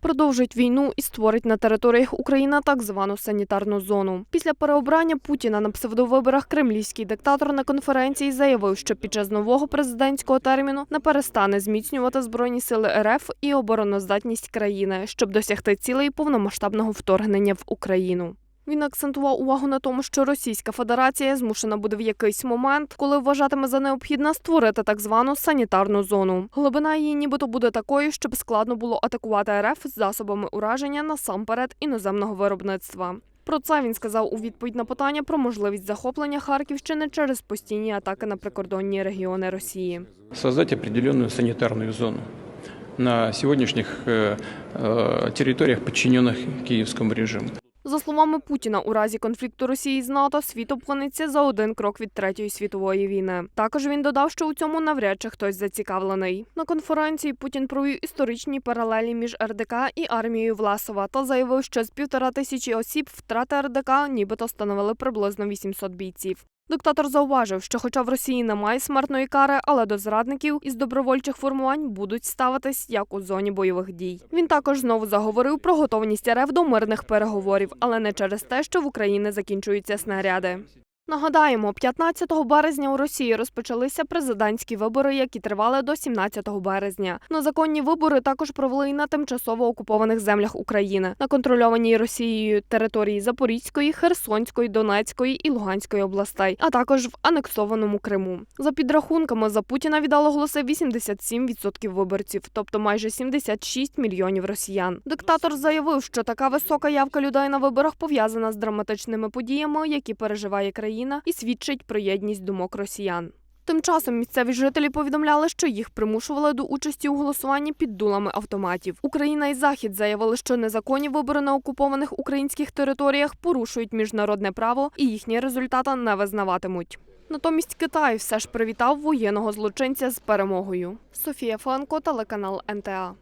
Продовжить війну і створить на територіях України так звану санітарну зону. Після переобрання Путіна на псевдовиборах кремлівський диктатор на конференції заявив, що під час нового президентського терміну не перестане зміцнювати збройні сили РФ і обороноздатність країни, щоб досягти цілей повномасштабного вторгнення в Україну. Він акцентував увагу на тому, що Російська Федерація змушена буде в якийсь момент, коли вважатиме за необхідне створити так звану санітарну зону. Глибина її нібито буде такою, щоб складно було атакувати РФ з засобами ураження насамперед іноземного виробництва. Про це він сказав у відповідь на питання про можливість захоплення Харківщини через постійні атаки на прикордонні регіони Росії. создать определенную санитарную зону на сегодняшних э, э, территориях, подчиненных киевскому режиму. Словами Путіна, у разі конфлікту Росії з НАТО світ опиниться за один крок від третьої світової війни. Також він додав, що у цьому навряд чи хтось зацікавлений. На конференції Путін провів історичні паралелі між РДК і армією Власова та заявив, що з півтора тисячі осіб втрати РДК нібито становили приблизно 800 бійців. Диктатор зауважив, що хоча в Росії немає смертної кари, але до зрадників із добровольчих формувань будуть ставитись як у зоні бойових дій. Він також знову заговорив про готовність РФ до мирних переговорів, але не через те, що в Україні закінчуються снаряди. Нагадаємо, 15 березня у Росії розпочалися президентські вибори, які тривали до 17 березня. Незаконні вибори також провели і на тимчасово окупованих землях України, на контрольованій Росією території Запорізької, Херсонської, Донецької і Луганської областей, а також в анексованому Криму. За підрахунками за Путіна віддало голоси 87% виборців, тобто майже 76 мільйонів росіян. Диктатор заявив, що така висока явка людей на виборах пов'язана з драматичними подіями, які переживає країна, і свідчить про єдність думок росіян. Тим часом місцеві жителі повідомляли, що їх примушували до участі у голосуванні під дулами автоматів. Україна і Захід заявили, що незаконні вибори на окупованих українських територіях порушують міжнародне право і їхні результати не визнаватимуть. Натомість Китай все ж привітав воєнного злочинця з перемогою. Софія Франко, телеканал НТА.